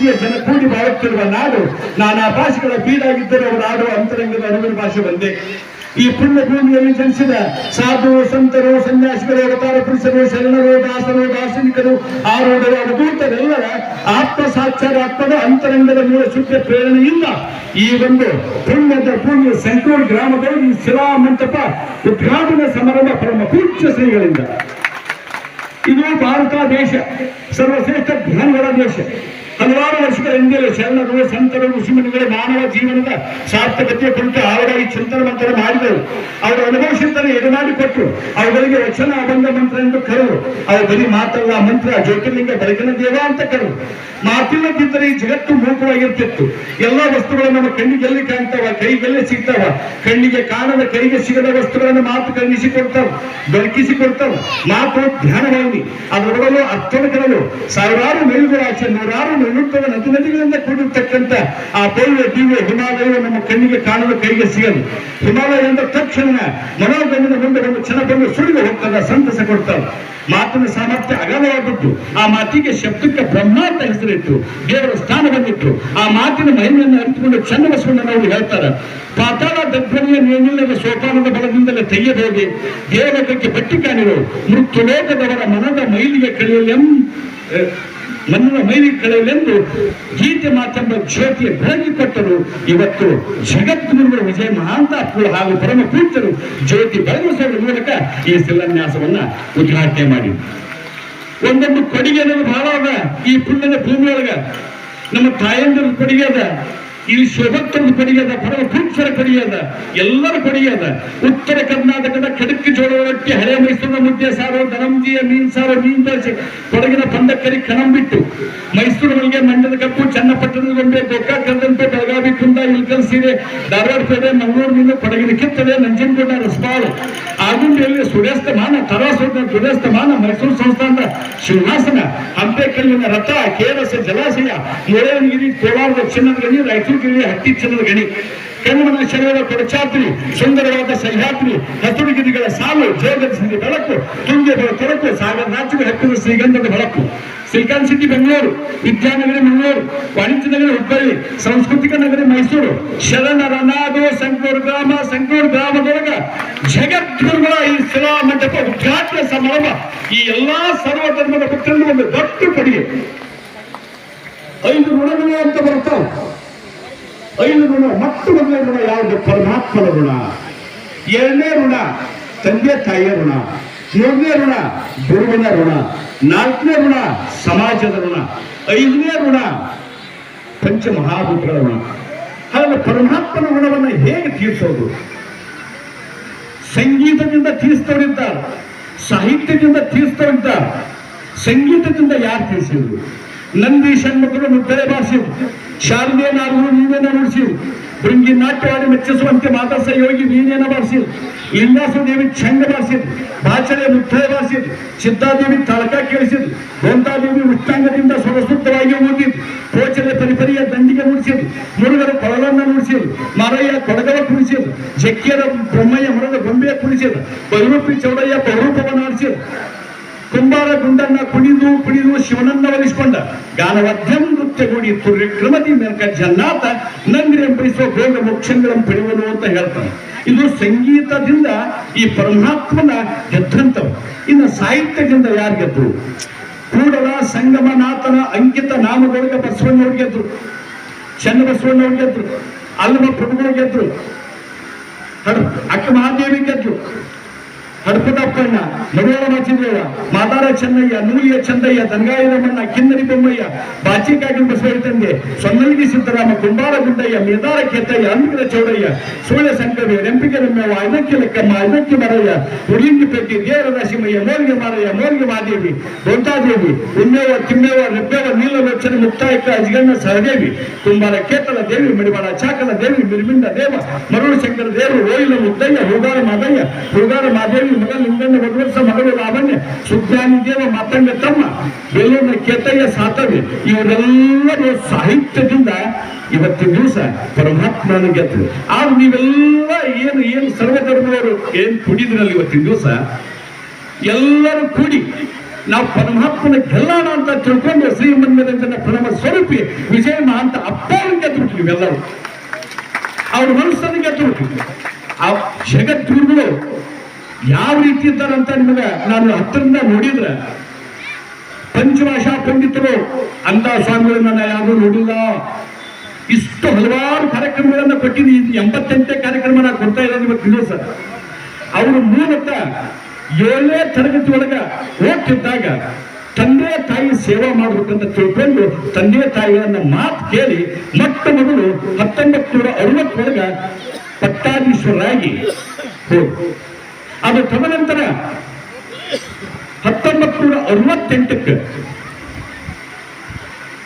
ಕೋಟಿಯ ಜನ ಕೂಡಿ ಬಾಳುತ್ತಿರುವ ನಾಡು, ನಾನಾ ಭಾಷೆಗಳ ಬೀಡಾಗಿದ್ದರೂ ಅವರು ಆಡುವ ಅಂತರಂಗದ ಅನುಗುಣ ಭಾಷೆ ಬಂದೆ. ಈ ಪುಣ್ಯ ಭೂಮಿಯಲ್ಲಿ ಜನಿಸಿದ ಸಾಧು, ಸಂತರು, ಸನ್ಯಾಸಿಗಳು, ಅವತಾರ ಪುರುಷರು, ಶರಣರು, ದಾಸರು, ದಾರ್ಶನಿಕರು ಆರೂಢರು ಅವಧೂತರೆಲ್ಲರ ಆತ್ಮ ಸಾಕ್ಷಾತ್ಮದ ಅಂತರಂಗದ ಮೂಲ ಶುದ್ಧ ಪ್ರೇರಣೆಯಿಂದ ಈ ಒಂದು ಪುಣ್ಯದ ಪುಣ್ಯ ಸಂಕೂರ್ ಗ್ರಾಮದಲ್ಲಿ ಈ ಶಿಲಾ ಮಂಟಪ ಉದ್ಘಾಟನಾ ಸಮಾರಂಭ ಪರಮ ಪೂಜ್ಯ ಶ್ರೀಗಳಿಂದ. ಇದು ಭಾರತ ದೇಶ, ಸರ್ವಶ್ರೇಷ್ಠ ಧ್ಯಾನಗಳ ದೇಶ. ಹಲವಾರು ವರ್ಷಗಳ ಹಿಂದೆ ಶರಣರು, ಸಂತರು, ಋಷಿಮುನಿಗಳು ಮಾನವ ಜೀವನದ ಸಾರ್ಥಕತೆಯ ಕುರಿತು ಅವರಾಗಿ ಚಿಂತನೆ ಮಂತ್ರ ಮಾಡಿದರು. ಅವರು ಅನುಭವಿಸಿದ್ದನ್ನು ಎದುರಾಡಿಕೊಟ್ಟು ಅವುಗಳಿಗೆ ವಚನ ಅಬಂಧ ಮಂತ್ರ ಎಂದು ಕರೆದು ಅವು ಬರೀ ಮಾತಲ್ಲ, ಮಂತ್ರ, ಜ್ಯೋತಿರ್ಲಿಂಗ ಬೆಳಕಿನ ದೇವ ಅಂತ ಕರೆದು ಮಾತಿಲ್ಲದಿದ್ದರೆ ಈ ಜಗತ್ತು ಮೂಕವಾಗಿರ್ತಿತ್ತು ಎಲ್ಲ ವಸ್ತುಗಳು ನಮ್ಮ ಕಣ್ಣಿಗೆಲ್ಲಿ ಕಾಣ್ತಾವ, ಕೈಗೆಲ್ಲೇ ಸಿಗ್ತಾವ. ಕಣ್ಣಿಗೆ ಕಾಣದ, ಕೈಗೆ ಸಿಗದ ವಸ್ತುಗಳನ್ನು ಮಾತು ಕಣ್ಣಿಸಿ ಬೆಳಕಿಸಿಕೊಡ್ತಾವ. ಬೆಳಕಿಸಿ ಕೊಡ್ತಾವ ಮಾತು ಧ್ಯಾನವಾಗಿ ಅದರೊಳಗೆ ಅರ್ಥದ ಕರಲು ಸಾವಿರಾರು ಮೇಲುಗಳಾಚೆ ನೂರಾರು ಮೈಲುತ್ತದ ನದಿ ನದಿಗಳಿಂದ ಕೂಡಿರ್ತಕ್ಕಂಥ ಆ ದೈವ ದಿವ್ಯ ಹಿಮಾಲಯ ನಮ್ಮ ಕಣ್ಣಿಗೆ ಕಾಣದ ಕೈಗೆ ಸಿಗದು ಹಿಮಾಲಯ ಎಂದ ತಕ್ಷಣ ಮನೋಗಮನ ಮುಂದೆ ಒಂದು ಕ್ಷಣ ಸುಳಿದು ಹೋಗ್ತದ, ಸಂತಸ ಕೊಡ್ತಾವೆ. ಮಾತಿನ ಸಾಮರ್ಥ್ಯ ಅಗಾಧವಾದದ್ದು ಆ ಮಾತಿಗೆ ಶಬ್ದಕ್ಕೆ ಬ್ರಹ್ಮಾಂತ ಹೆಸರಿತ್ತು. ದೇವರ ಸ್ಥಾನ ಬಂದಿತ್ತು. ಆ ಮಾತಿನ ಮಹಿಮೆಯನ್ನು ಅರಿತುಕೊಂಡು ಚನ್ನಬಸವಣ್ಣನವರು ಹೇಳ್ತಾರೆ, ಪಾತಾಳ ದಗ್ಧನಿಯ ನೇನಿಲ್ಲದ ಸೋಪಾನದ ಬಲದಿಂದಲೇ ತೆಗೆಯಬಹುದು ದೇವಲೋಕಕ್ಕೆ ಬಟ್ಟಿ ಕಾಣಿರು. ಮೃತ್ಯು ಲೋಕದವರ ಮನದ ಮೈಲಿಗೆ ಕಳೆಯಲೆಂ. ನನ್ನ ಮೈಲಿ ಕಳೆಯಲೆಂದು ಗೀತೆ ಮಾತೆಂಬ ಜ್ಯೋತಿಯ ಬೆಳಗಿ ಕೊಟ್ಟರು. ಇವತ್ತು ಜಗದ್ಗುರುಗಳ ವಿಜಯ ಮಹಾಂತಾತ್ಮರು ಹಾಗೂ ಪರಮ ಪೂಜ್ಯರು ಜ್ಯೋತಿ ಬೆಳಗಿಸುವ ಮೂಲಕ ಈ ಶಿಲಾನ್ಯಾಸವನ್ನ ಉದ್ಘಾಟನೆ ಮಾಡಿ. ಒಂದೊಂದು ಕೊಡುಗೆ ಅನ್ನೋದು ಬಹಳ ಈ ಪುಣ್ಯದ ಭೂಮಿಯೊಳಗ ನಮ್ಮ ತಾಯಂದಿರ ಕೊಡುಗೆ ಅದ. ಇಲ್ಲಿ ಶೋಭತ್ತೊಂದು ಕಡೆಯದ ಪುರುಷರ ಕೊಡುಗೆ ಅದ ಎಲ್ಲರ ಅದ ಉತ್ತರ ಕರ್ನಾಟಕದ ಖಡಕ್ ಜೋಳ ಹಳೆ ಮೈಸೂರಿನ ಮುದ್ದೆ ಸಾರು ದನಂಜಿಯ ಮೀನ್ ಸಾರು, ಮೀನ್ ದೋಸೆ, ಕೊಡಗಿನ ಕಣಂಬಿಟ್ಟು, ಮೈಸೂರು ಮಲ್ಲಿಗೆ ಮಂಡ್ಯದ ಕಪ್ಪು, ಚನ್ನಪಟ್ಟಣದ ಗೊಂಬೆ, ಗೋಕಾಕ್ ಕರ್ದಂತೆ ಬೆಳಗಾವಿ, ಕುಂದ ಇಲ್ಕಲ್ ಸೀರೆ, ಧಾರವಾಡ ಪೇದೆ ಮಂಗಳೂರು ಮೀನು ಕೊಡಗಿನ ಕಿತ್ತದೆ ನಂಜನಗೂಡ ರಸಬಾಳು, ಆಗುಂಬೆಯಲ್ಲಿ ಸೂರ್ಯಾಸ್ತಮಾನ ತರಾಸೋದ ಸೂರ್ಯಾಸ್ತಮಾನ, ಮೈಸೂರು ಸಂಸ್ಥಾನದ ಶಿವಾಸನ ಹಂಪೆ ಕಲ್ಲಿನ ರಥ, ಕೇರಸ, ಜಲಾಶಯ ಮುಳಯನಗಿರಿ ಕೋಲಾರ ಗಣಿ ರಾಯಚೂರು ಗಿರಿ ಹತ್ತಿ ಚಿನ್ನದ ಗಣಿ. ಕಣ್ಮನ ಶರೀರದ ಕೊಡಚಾತ್ರಿ ಸುಂದರವಾದ ಸಹ್ಯಾತ್ರಿ ಹಸುರುಗಿರಿಗಳ ಸಾಲು ಜೋಗದ ಸಿಂಧಿ ಬೆಳಕು, ತುಂಗೆಗಳ ತೊಡಕು ಸಾಗರ ರಾಜ್ಯದ ಹತ್ತಿರ ಶ್ರೀಗಂಧದ ಬೆಳಕು. ಸಿಲ್ಕಾನ್ ಸಿಟಿ, ಬೆಂಗಳೂರು, ವಿದ್ಯಾನಗರಿ, ಮಂಗಳೂರು, ವಾಣಿಜ್ಯ ನಗರಿ, ಹುಬ್ಬಳ್ಳಿ, ಸಾಂಸ್ಕೃತಿಕ ನಗರ, ಮೈಸೂರು. ಶರಣರ ನಾಡು, ಸಂಕೂರು ಗ್ರಾಮ, ಸಂಕೂರು ಗ್ರಾಮದೊಳಗ ಜಗದ್ಗುರುಗಳ ಈ ಶಿಲಾ ಮಂಟಪ ಉದ್ಘಾಟನೆ ಸಮಾರಂಭ. ಈ ಎಲ್ಲಾ ಸರ್ವ ಧರ್ಮದ ಒಂದು ದೊಡ್ಡ ಕೊಡುಗೆ ಐದು ಋಣಗಳು ಅಂತ ಬರ್ತಾವ ಐದು ಋಣ ಮತ್ತು ಮೊದಲ ಋಣ, ಯಾವುದು? ಪರಮಾತ್ಮನ ಋಣ. ಎರಡನೇ ಋಣ, ತಂದೆ ತಾಯಿಯ ಋಣ. ಮೂರನೇ ಋಣ, ಗುರುವಿನ ಋಣ. ನಾಲ್ಕನೇ ಋಣ, ಸಮಾಜದ ಋಣ. ಐದನೇ ಋಣ ಪಂಚಮಹಾಭೂತ ಋಣ. ಹಾಗಾದ್ರೆ ಪರಮಾತ್ಮನ ಋಣವನ್ನು ಹೇಗೆ ತೀರಿಸೋದು? ಸಂಗೀತದಿಂದ ತೀರಿಸ್ತವರಿದ್ದಾರೆ. ಸಾಹಿತ್ಯದಿಂದ ತೀರಿಸ್ತವರಿದ್ದಾರೆ. ಸಂಗೀತದಿಂದ ಯಾರು ತೀರಿಸಿದ್ರು? ನಂದಿ ಷಣ್ಮುಖರು ಮುದ್ದರೆ ಬಾರಿಸಿರು ಶಾರದೀಯ ನಾಗರು ನೀವೇನ ನುಡಿಸಿರು ಭೃಂಗಿ ನಾಟ್ಯವಾಡಿ ಮೆಚ್ಚಿಸುವಂತೆ ಮಾತಾಸ ಯೋಗಿ ನೀನೇನ ಬಾರಿಸಿರು ಲಿಂಗಾಸು ದೇವಿ ಛಂದ ಬಾರಿಸಿದ್ರು ಬಾಚಳೆ ಮುದ್ದರೆ ಬಾರಿಸಿದ್ರು ಸಿದ್ಧಾದೇವಿ ತಳಕ ಕೇಳಿಸಿದ್ರು ಗೋಂತಾದೇವಿ ಉಷ್ಟಾಂಗದಿಂದ ಸ್ವರಸೂಕ್ತವಾಗಿ ಓದಿದ್ರು ಕೋಚಲೆ ಪರಿಪರಿಯ ದಂಡಿಗೆ ನುಡಿಸಿದ್ರು ಮುರುಗರ ಕೊಳಲನ್ನ ನುಡಿಸಿದ್ರು ಮಾರಯ್ಯ ಕೊಡಗವ ಕುಣಿಸಿದ್ರು ಜಕ್ಕಿಯರ ಬ್ರಹ್ಮಯ್ಯ ಮರದ ಗೊಂಬೆಯ ಕುಣಿಸಿದ್ರು ಬೈರೂಪಿ ಚೌಡಯ್ಯ ಬಹುರೂಪವನ್ನು ಆಡಿಸಿದ್ರು ಕುಂಬಾರ ಗುಂಡನ್ನ ಕುಣಿದು ಕುಣಿದು ಶಿವನನ್ನ ಒಲಿಸಿಕೊಂಡ ಗಾನವಧ್ಯಂ ತುರ್ಯ ಕ್ರಮದಿ ಮೇಲ್ಕ ಜನ್ನಾತ ನಂಗ್ರಿ ಎಂಬರಿಸುವ ಭೋಗ ಮೋಕ್ಷಗಳನ್ನು ಪಡೆಯುವನು ಅಂತ ಹೇಳ್ತಾನೆ ಇದು ಸಂಗೀತದಿಂದ ಈ ಪರಮಾತ್ಮನ ಗೆದ್ದಂತವ ಇನ್ನು ಸಾಹಿತ್ಯದಿಂದ ಯಾರು ಗೆದ್ದರು ಕೂಡಲ ಸಂಗಮನಾಥನ ಅಂಕಿತ ನಾಮಗಳಿಗೆ ಬಸವಣ್ಣವ್ರು ಗೆದ್ರು. ಚನ್ನ ಬಸವಣ್ಣವ್ರು ಗೆದ್ರು. ಅಲ್ಲಮ ಪ್ರಭುಗಳು ಗೆದ್ರು. ಅಕ್ಕ ಮಹಾದೇವಿ ಗೆದ್ರು. కడుపుటప్పన్న మధువరమ చిన్నయ్య మాతార చెన్నయ్య నూలియ చెందయ్య దంగాయుధమన్న కిందరి బొమ్మయ్య బాచి కాకిన బసవైతంది సొన్నలిగి సిద్ధరామ కుండార గుండయ్య మేదార కేతయ్య అందుకుల చౌడయ్య సూర్య సంకవి రెంపిక రమ్యవ ఐదక్కి లెక్కమ్మ ఐదక్కి మరయ్య ఉడింగి పెట్టి దేవర నరసింహయ్య మోలిగి మారయ్య మోలిగి మాదేవి గొంతాదేవి ఉన్నేవ తిమ్మేవ రెబ్బేవ నీళ్ళ వచ్చిన ముక్తాయక అజిగన్న సహదేవి కుంభార కేతల దేవి మిడిమల చాకల దేవి మిరిమిండ దేవ మరుడు శంకర దేవు రోయిల ముద్దయ్య హృదార మాదయ్య హృదార మాదేవి ಮಾದೇವಿ ಮಗ ಲಿಂಗಣ್ಣ ವಡ್ವರ್ಷ ಮಗಳು ಲಾವಣ್ಯ ಸುಜ್ಞಾನಿದೇವ ಮಾತಂಗ ತಮ್ಮ, ಬೆಲ್ಲೂರಿನ ಕೇತಯ್ಯ ಸಾತವ್ಯ, ಇವರೆಲ್ಲರೂ ಸಾಹಿತ್ಯದಿಂದ ಇವತ್ತಿನ ದಿವಸ ಪರಮಾತ್ಮನ ಗೆದ್ದು. ಆದ್ರೆ ನೀವೆಲ್ಲ ಏನು ಏನು ಸರ್ವಧರ್ಮದವರು ಏನ್ ಕುಡಿದ್ರಲ್ಲಿ ಇವತ್ತಿನ ದಿವಸ? ಎಲ್ಲರೂ ಕೂಡಿ ನಾವು ಪರಮಾತ್ಮನ ಗೆಲ್ಲೋಣ ಅಂತ ತಿಳ್ಕೊಂಡು ಶ್ರೀಮಂದಿರಂಜನ ಪರಮ ಸ್ವರೂಪಿ ವಿಜಯ ಮಹಾಂತ ಗೆದ್ದು ಗೆದ್ದುಬಿಟ್ವಿ ಇವೆಲ್ಲರೂ ಅವ್ರ ಮನಸ್ಸನ್ನು ಗೆದ್ದು ಆ ಜಗದ್ಗುರುಗಳು ಯಾವ ರೀತಿ ಇದ್ದಾರಂತ ನಿಮಗೆ ನಾನು ಹತ್ತರಿಂದ ನೋಡಿದ್ರೆ, ಪಂಚಭಾಷಾ ಪಂಡಿತರು ಅಂತ ಸ್ವಾಮಿಗಳನ್ನ ನಾನು ಯಾರು ನೋಡಿಲ್ಲ. ಇಷ್ಟು ಹಲವಾರು ಕಾರ್ಯಕ್ರಮಗಳನ್ನ ಕೊಟ್ಟಿದ್ದೀನಿ. ಇದು ಎಂಬತ್ತೆಂಟನೇ ಕಾರ್ಯಕ್ರಮ ನಾನು ಕೊಡ್ತಾ ಇರೋದು ಇವತ್ತು ಸರ್. ಅವರು ಮೂಲತಃ ಏಳನೇ ತರಗತಿ ಒಳಗ ಓದ್ತಿದ್ದಾಗ ತಂದೆ ತಾಯಿ ಸೇವಾ ಮಾಡಬೇಕಂತ ತಿಳ್ಕೊಂಡು ತಂದೆ ತಾಯಿಗಳನ್ನ ಮಾತು ಕೇಳಿ ಮೊಟ್ಟ ಮೊದಲು ಹತ್ತೊಂಬತ್ತು ನೂರ ಅರವತ್ತೊಳಗ ಪಟ್ಟಾಧೀಶ್ವರರಾಗಿ ಅದು ತದನಂತರ ಹತ್ತೊಂಬತ್ತು ನೂರ ಅರವತ್ತೆಂಟಕ್ಕೆ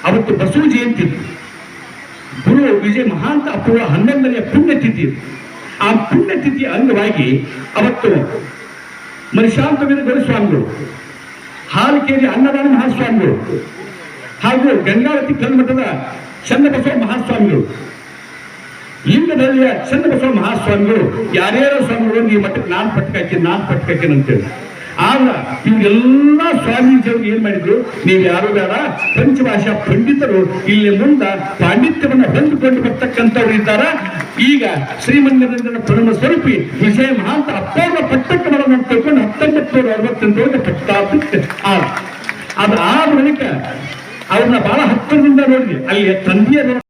ಅವತ್ತು ಬಸವ ಜಯಂತಿ. ಗುರು ವಿಜಯ ಮಹಾಂತ ಅಪ್ಪುವ ಹನ್ನೊಂದನೆಯ ಪುಣ್ಯತಿಥಿ. ಆ ಪುಣ್ಯತಿಥಿಯ ಅಂಗವಾಗಿ ಅವತ್ತು ಮನುಷ್ಯಾಂತವೀರ ಸ್ವಾಮಿಗಳು ಹಾಲಕೇರಿ ಅನ್ನದಾನ ಮಹಾಸ್ವಾಮಿಗಳು ಹಾಗೂ ಗಂಗಾವತಿ ಕಲ್ಮಠದ ಚನ್ನಬಸವ ಮಹಾಸ್ವಾಮಿಗಳು ಲಿಂಗದಲ್ಲಿಯ ಬಸವ ಮಹಾಸ್ವಾಮಿಗಳು, ಯಾರ್ಯಾರೋ ಸ್ವಾಮಿಗಳು ಈ ಮಟ್ಟಕ್ಕೆ ನಾನು ಪಟ್ಕಾಕಿ ನಾನು ಪಟ್ಟಕ್ಕೆ ಹಾಕಿನ ಅಂತೇಳಿ. ಆಗ ಇವರೆಲ್ಲ ಸ್ವಾಮೀಜಿಯವರು ಏನ್ ಮಾಡಿದ್ರು? ನೀವು ಯಾರು ಬೇಡ, ಪಂಚಭಾಷಾ ಪಂಡಿತರು ಇಲ್ಲಿ ಮುಂದ ಪಾಂಡಿತ್ಯವನ್ನ ಹೊಂದಿಕೊಂಡು ಬರ್ತಕ್ಕಂಥವ್ರು ಇದ್ದಾರ. ಈಗ ಶ್ರೀಮಂದಿರ ಪರಮ ಸ್ವರೂಪಿ ವಿಜಯ ಮಹಾಂತ ಅಪ್ಪವ್ರ ಪಟ್ಟಕ್ಕೆ ಮಾಡೋಣ ಅಂತ ತಿಳ್ಕೊಂಡು ಹತ್ತೊಂಬತ್ತು ನೂರ ಅರವತ್ತೆಂಟರೊಳಗೆ ಪಟ್ಟಾಭಿಕ್ಕೆ ಆದ. ಅದು ಆ ಬಳಿಕ ಅವ್ರನ್ನ ಬಹಳ ಹತ್ತಿರದಿಂದ ನೋಡಿದ್ವಿ. ಅಲ್ಲಿ ತಂದೆಯ